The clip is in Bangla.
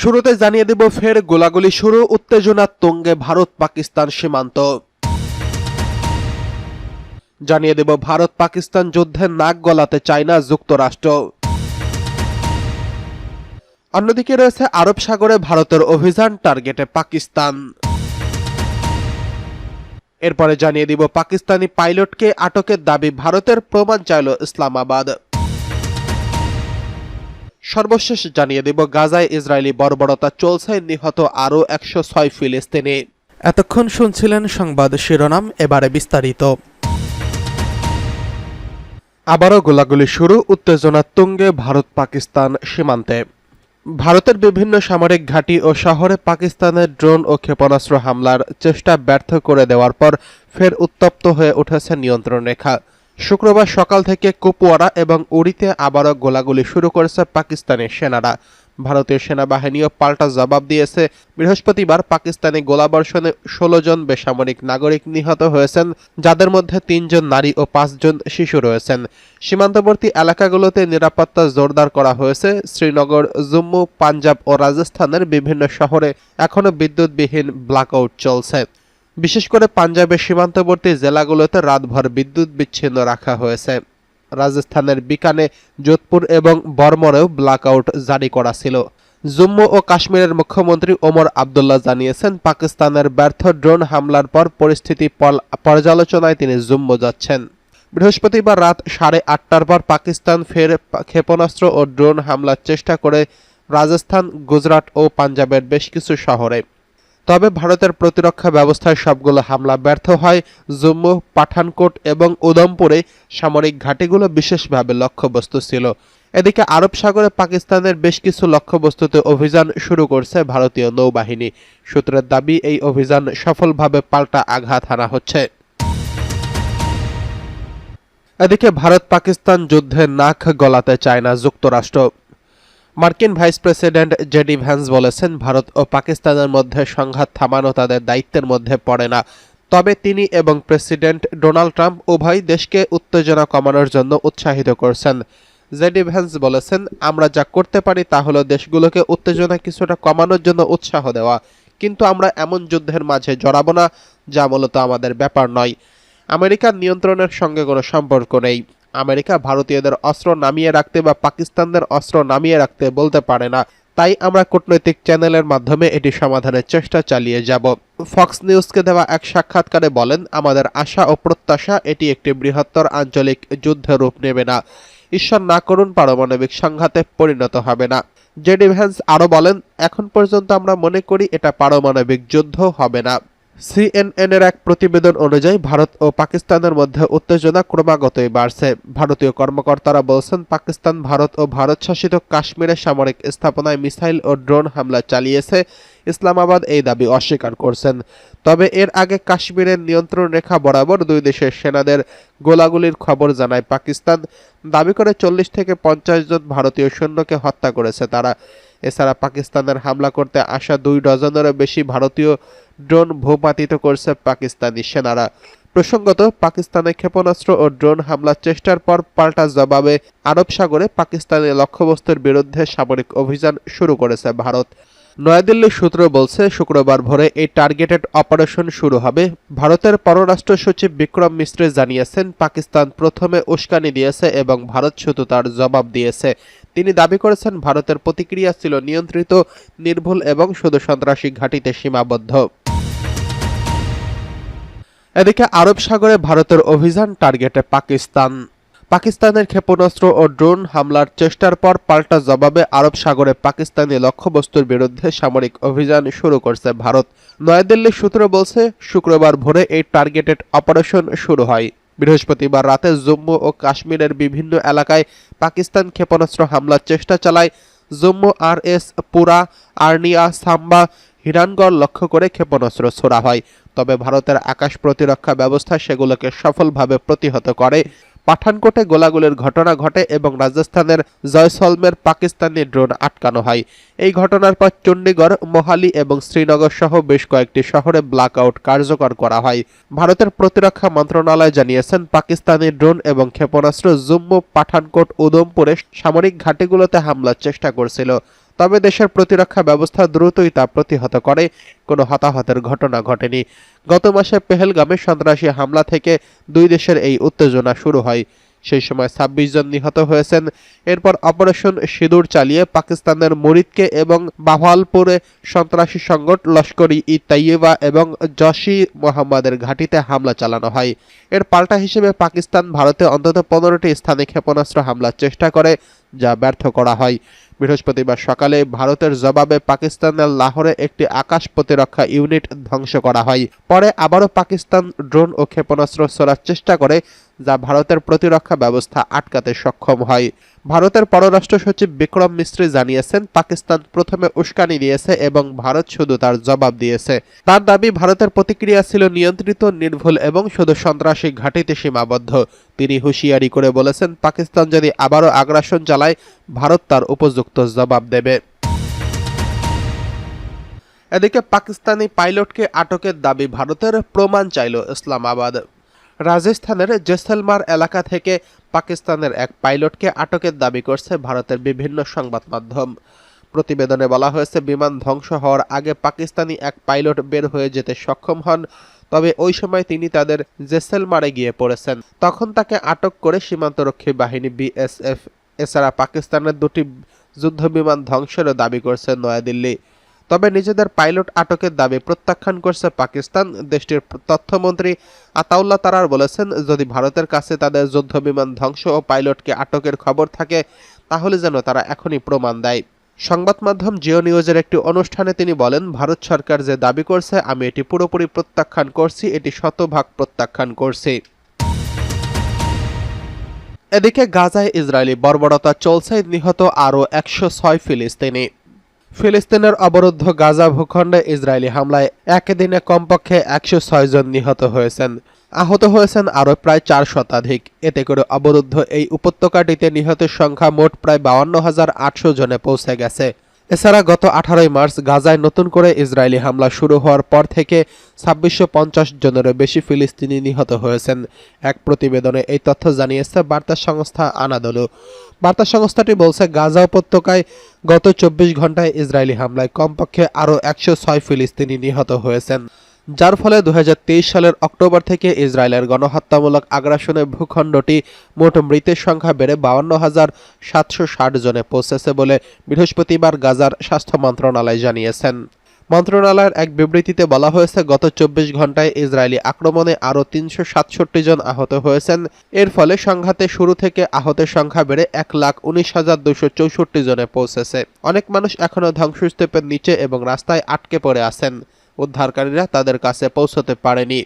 শুরুতে জানিয়ে দেব ফের গোলাগুলি শুরু উত্তেজনার তঙ্গে ভারত পাকিস্তান সীমান্ত। জানিয়ে দেব ভারত পাকিস্তান যুদ্ধে নাক গলাতে চায় না যুক্তরাষ্ট্র। অন্যদিকে রয়েছে আরব সাগরে ভারতের অভিযান টার্গেটে পাকিস্তান। এরপরে জানিয়ে দিব পাকিস্তানি পাইলটকে আটকের দাবি ভারতের প্রমাণ চাইল ইসলামাবাদ। সর্বশেষ জানিয়ে দেব গাজায় ইসরায়েলি বর্বরতা চলছে নিহত আরও একশো ছয় ফিলিস্তিনি। এতক্ষণ শুনছিলেন সংবাদ শিরোনাম এবারে বিস্তারিত। আবারও গোলাগুলি শুরু উত্তেজনা তুঙ্গে ভারত পাকিস্তান সীমান্তে। ভারতের বিভিন্ন সামরিক ঘাঁটি ও শহরে পাকিস্তানের ড্রোন ও ক্ষেপণাস্ত্র হামলার চেষ্টা ব্যর্থ করে দেওয়ার পর ফের উত্তপ্ত হয়ে উঠেছে নিয়ন্ত্রণ রেখা। শুক্রবার সকাল থেকে কুপওয়ারা এবং উড়িতে আবারও গোলাগুলি শুরু করেছে পাকিস্তানের সেনারা। ভারতীয় সেনাবাহিনীও পাল্টা জবাব দিয়েছে। বৃহস্পতিবার পাকিস্তানি গোলাবর্ষণে ষোলো জন বেসামরিক নাগরিক নিহত হয়েছেন, যাদের মধ্যে তিনজন নারী ও পাঁচজন শিশু রয়েছেন। সীমান্তবর্তী এলাকাগুলোতে নিরাপত্তা জোরদার করা হয়েছে। শ্রীনগর, জম্মু, পাঞ্জাব ও রাজস্থানের বিভিন্ন শহরে এখনও বিদ্যুৎবিহীন ব্ল্যাকআউট চলছে। বিশেষ করে পাঞ্জাবের সীমান্তবর্তী জেলাগুলোতে রাতভর বিদ্যুৎ বিচ্ছিন্ন রাখা হয়েছে। রাজস্থানের বিকানে, যোধপুর এবং বর্মরেও ব্ল্যাকআউট জারি করা ছিল। জম্মু ও কাশ্মীরের মুখ্যমন্ত্রী ওমর আবদুল্লাহ জানিয়েছেন, পাকিস্তানের ব্যর্থ ড্রোন হামলার পর পরিস্থিতি পর্যালোচনায় তিনি জম্মু যাচ্ছেন। বৃহস্পতিবার রাত সাড়ে আটটার পর পাকিস্তান ফের ক্ষেপণাস্ত্র ও ড্রোন হামলার চেষ্টা করে রাজস্থান, গুজরাট ও পাঞ্জাবের বেশ কিছু শহরে। তবে ভারতের প্রতিরক্ষা ব্যবস্থায় সবগুলো হামলা ব্যর্থ হয়। জম্মু, পাঠানকোট এবং উদমপুরে সামরিক ঘাঁটিগুলো বিশেষভাবে লক্ষ্যবস্তু ছিল। এদিকে আরব সাগরে পাকিস্তানের বেশ কিছু লক্ষ্যবস্তুতে অভিযান শুরু করছে ভারতীয় নৌবাহিনী। সূত্রের দাবি, এই অভিযান সফলভাবে পাল্টা আঘাত হানা হচ্ছে। এদিকে ভারত পাকিস্তান যুদ্ধে নাক গলাতে চায় না যুক্তরাষ্ট্র। মার্কিন ভাইস প্রেসিডেন্ট জেডি ভ্যান্স বলেছেন, ভারত ও পাকিস্তানের মধ্যে সংঘাত থামানো তাদের দায়িত্বের মধ্যে পড়ে না। তবে তিনি এবং প্রেসিডেন্ট ডোনাল্ড ট্রাম্প উভয় দেশকে উত্তেজনা কমানোর জন্য উৎসাহিত করছেন। জেডি ভ্যান্স বলেছেন, আমরা যা করতে পারি তা হলো দেশগুলোকে উত্তেজনা কিছুটা কমানোর জন্য উৎসাহ দেওয়া। কিন্তু আমরা এমন যুদ্ধের মাঝে জড়াবো না, যা মূলত আমাদের ব্যাপার নয়। আমেরিকার নিয়ন্ত্রণের সঙ্গে কোনো সম্পর্ক নেই। আমেরিকা ভারতীয়দের অস্ত্র নামিয়ে রাখতে বা পাকিস্তানদের অস্ত্র নামিয়ে রাখতে বলতে পারে না। তাই আমরা কূটনৈতিক চ্যানেলের মাধ্যমে এটি সমাধানের চেষ্টা চালিয়ে যাব। ফক্স নিউজকে দেওয়া এক সাক্ষাৎকারে বলেন, আমাদের আশা ও প্রত্যাশা এটি একটি বৃহত্তর আঞ্চলিক যুদ্ধে রূপ নেবে না। ঈশ্বর না করুন, পারমাণবিক সংঘাতে পরিণত হবে না। জেডি ভ্যান্স আরও বলেন, এখন পর্যন্ত আমরা মনে করি এটা পারমাণবিক যুদ্ধ হবে না। সিএনএন এর এক প্রতিবেদন অনুযায়ী ভারত ও পাকিস্তানের মধ্যে উত্তেজনা ক্রমাগতই বাড়ছে। ভারতীয় কর্মকর্তারা বলছেন, পাকিস্তান, ভারত ও ভারত শাসিত কাশ্মীরের সামরিক স্থাপনায় মিসাইল ও ড্রোন হামলা চালিয়েছে। ইসলামাবাদ এই দাবি অস্বীকার করছেন। তবে এর আগে কাশ্মীরের নিয়ন্ত্রণ রেখা বরাবর দুই দেশের সেনাদের গোলাগুলির খবর জানায় পাকিস্তান। দাবি করে চল্লিশ থেকে পঞ্চাশ জন ভারতীয় সৈন্যকে হত্যা করেছে তারা। এছাড়া পাকিস্তানের হামলা করতে আসা দুই ডজনেরও বেশি ভারতীয় ড্রোন ভূপাতিত করছে পাকিস্তানি সেনারা। প্রসঙ্গত, পাকিস্তানে ক্ষেপণাস্ত্র ও ড্রোন হামলার চেষ্টার পর পাল্টা জবাবে আরব সাগরে পাকিস্তানি লক্ষ্যবস্তুর বিরুদ্ধে সামরিক অভিযান শুরু করেছে ভারত। নয়াদিল্লির সূত্র বলছে, শুক্রবার ভোরে এই টার্গেটেড অপারেশন শুরু হবে। ভারতের পররাষ্ট্র সচিব বিক্রম মিশ্রে জানিয়েছেন, পাকিস্তান প্রথমে উস্কানি দিয়েছে এবং ভারত শুধু তার জবাব দিয়েছে। তিনি দাবি করেছেন ভারতের প্রতিক্রিয়া ছিল নিয়ন্ত্রিত, নির্ভুল এবং শুধু সন্ত্রাসী ঘাঁটিতে সীমাবদ্ধ। এদিকে আরব সাগরে ভারতের অভিযান টার্গেটে পাকিস্তান। পাকিস্তানের ক্ষেপণাস্ত্র ও ড্রোন হামলার চেষ্টার পর পাল্টা জবাবে আরব সাগরে পাকিস্তানি লক্ষ্যবস্তুর বিরুদ্ধে সামরিক অভিযান শুরু করছে ভারত। নয়াদিল্লির সূত্র বলছে, শুক্রবার ভোরে এই টার্গেটেড অপারেশন শুরু হয়। বৃহস্পতিবার রাতে জম্মু ও কাশ্মীরের বিভিন্ন এলাকায় পাকিস্তান ক্ষেপণাস্ত্র হামলার চেষ্টা চালায়। জম্মু আর এস পুরা, আর্নিয়া, সাম্বা, হিরানগড় লক্ষ্য করে ক্ষেপণাস্ত্র ছোড়া হয়। তবে ভারতের আকাশ প্রতিরক্ষা ব্যবস্থা সেগুলোকে সফলভাবে প্রতিহত করে। পাঠানকোটে গোলাগুলির ঘটনা ঘটে এবং রাজস্থানের জয়সলমের পাকিস্তানি ড্রোন আটকানো হয়। এই ঘটনার পর চণ্ডীগড়, মোহালি এবং শ্রীনগর সহ বেশ কয়েকটি শহরে ব্ল্যাকআউট কার্যকর করা হয়। ভারতের প্রতিরক্ষা মন্ত্রণালয় জানিয়েছেন, পাকিস্তানি ড্রোন এবং ক্ষেপণাস্ত্র জম্মু, পাঠানকোট উদমপুরে সামরিক ঘাঁটিগুলোতে হামলার চেষ্টা করছিল। তবে দেশের প্রতিরক্ষা ব্যবস্থা দ্রুতই তা প্রতিহত করে। কোনো হতাহতের ঘটনা ঘটেনি। গত মাসে পেহেলগামে সন্ত্রাসী হামলা থেকে দুই দেশের এই উত্তেজনা শুরু হয়। সেই সময় ছাব্বিশ জন নিহত হয়েছেন। এরপর অপারেশন সিঁদুর চালিয়ে পাকিস্তানের মুরিদকে এবং বাভালপুরে সন্ত্রাসী সংগঠন লস্করি ই তাইয়েবা এবং জশি মোহাম্মদের ঘাঁটিতে হামলা চালানো হয়। এর পাল্টা হিসেবে পাকিস্তান ভারতে অন্তত পনেরোটি স্থানে ক্ষেপণাস্ত্র হামলার চেষ্টা করে, যা ব্যর্থ করা হয়। বৃহস্পতিবার সকালে ভারতের জবাবে পাকিস্তানের লাহোরে একটি আকাশ প্রতিরক্ষা ইউনিট ধ্বংস করা হয়। পরে আবারও পাকিস্তান ড্রোন ও ক্ষেপণাস্ত্র ছোড়ার চেষ্টা করে যা ভারতের প্রতিরক্ষা ব্যবস্থা আটকাতে সক্ষম হয়। ভারতের পররাষ্ট্র সচিব বিক্রম মিস্ত্রি জানিয়েছেন, পাকিস্তান প্রথমে উস্কানি দিয়েছে এবং ভারত শুধু তার জবাব দিয়েছে। তার দাবি, ভারতের প্রতিক্রিয়া ছিল নিয়ন্ত্রিত, নির্ভুল এবং শুধু সন্ত্রাসী ঘাঁটিতে সীমাবদ্ধ। তিনি হুঁশিয়ারি করে বলেছেন, পাকিস্তান যদি আবারও আগ্রাসন চালায়, ভারত তার উপযুক্ত জবাব দেবে। এদিকে পাকিস্তানি পাইলটকে আটকের দাবি, ভারতের প্রমাণ চাইল ইসলামাবাদ। রাজস্থানের জেসলমার এলাকা থেকে পাকিস্তানের এক পাইলটকে আটকের দাবি করছে ভারতের বিভিন্ন সংবাদ মাধ্যম। প্রতিবেদনে বলা হয়েছে, বিমান ধ্বংস হওয়ার আগে পাকিস্তানি এক পাইলট বের হয়ে যেতে সক্ষম হন, তবে ওই সময় তিনি তাদের জেসেলমারে গিয়ে পড়েছেন। তখন তাকে আটক করে সীমান্তরক্ষী বাহিনী বিএসএফ এছাড়া পাকিস্তানের দুটি যুদ্ধ বিমান ধ্বংসেরও দাবি করছে নয়াদিল্লি। তবে নিজেদের পাইলট আটকের দাবি প্রত্যাখ্যান করছে পাকিস্তান। দেশটির তথ্যমন্ত্রী আতাউল্লাহ তারার বলেছেন, যদি ভারতের কাছে তাদের যুদ্ধ বিমান ধ্বংস ও পাইলটকে আটকের খবর থাকে, তাহলে যেন তারা এখনই প্রমাণ দেয়। সংবাদ মাধ্যম জিও নিউজের একটি অনুষ্ঠানে তিনি বলেন, ভারত সরকার যে দাবি করছে, আমি এটি পুরোপুরি প্রত্যাখ্যান করছি, এটি শতভাগ প্রত্যাখ্যান করছি। এদিকে গাজায় ইসরায়েলি বর্বরতা চলছে, নিহত আরও একশো ছয় ফিলিস্তিনি। ফিলিস্তিনের অবরুদ্ধ গাজা ভূখণ্ডে ইসরায়েলি হামলায় একদিনে কমপক্ষে একশো ছয় জন নিহত হয়েছেন। আহত হয়েছেন আরও প্রায় চার শতাধিক। এতে করে অবরুদ্ধ এই উপত্যকাটিতে নিহতের সংখ্যা মোট প্রায় বাউন্ন হাজার আটশো জনে পৌঁছে গেছে। এছাড়া গত আঠারোই মার্চ গাজায় নতুন করে ইসরায়েলি হামলা শুরু হওয়ার পর থেকে ছাব্বিশশো পঞ্চাশ জনেরও বেশি ফিলিস্তিনি নিহত হয়েছেন। এক প্রতিবেদনে এই তথ্য জানিয়েছে বার্তা সংস্থা আনাদলু। বার্তা সংস্থাটি বলছে, গাজা উপত্যকায় গত চব্বিশ ঘন্টায় ইসরায়েলি হামলায় কমপক্ষে আরও একশো ছয় ফিলিস্তিনি নিহত হয়েছেন। যার ফলে দু হাজার তেইশ সালের অক্টোবর থেকে ইসরায়েলের গণহত্যামূলক আগ্রাসনে ভূখণ্ডটি মোট মৃতের সংখ্যা বেড়ে বাউন্ন হাজার সাতশো জনে পৌঁছেছে বলে বৃহস্পতিবার গাজার স্বাস্থ্য মন্ত্রণালয় জানিয়েছেন। মন্ত্রণালয়ের এক বিবৃতিতে বলা হয়েছে, গত চব্বিশ ঘন্টায় ইসরায়েলি আক্রমণে আরও তিনশো সাতষট্টি জন আহত হয়েছেন। এর ফলে সংঘাতে শুরু থেকে আহতের সংখ্যা বেড়ে এক লাখ উনিশ হাজার দুশো চৌষট্টি জনে পৌঁছেছে। অনেক মানুষ এখনও ধ্বংসস্তূপের নিচে এবং রাস্তায় আটকে পড়ে আছেন। উদ্ধারকারীরা তাদের কাছে পৌঁছতে পারেনি।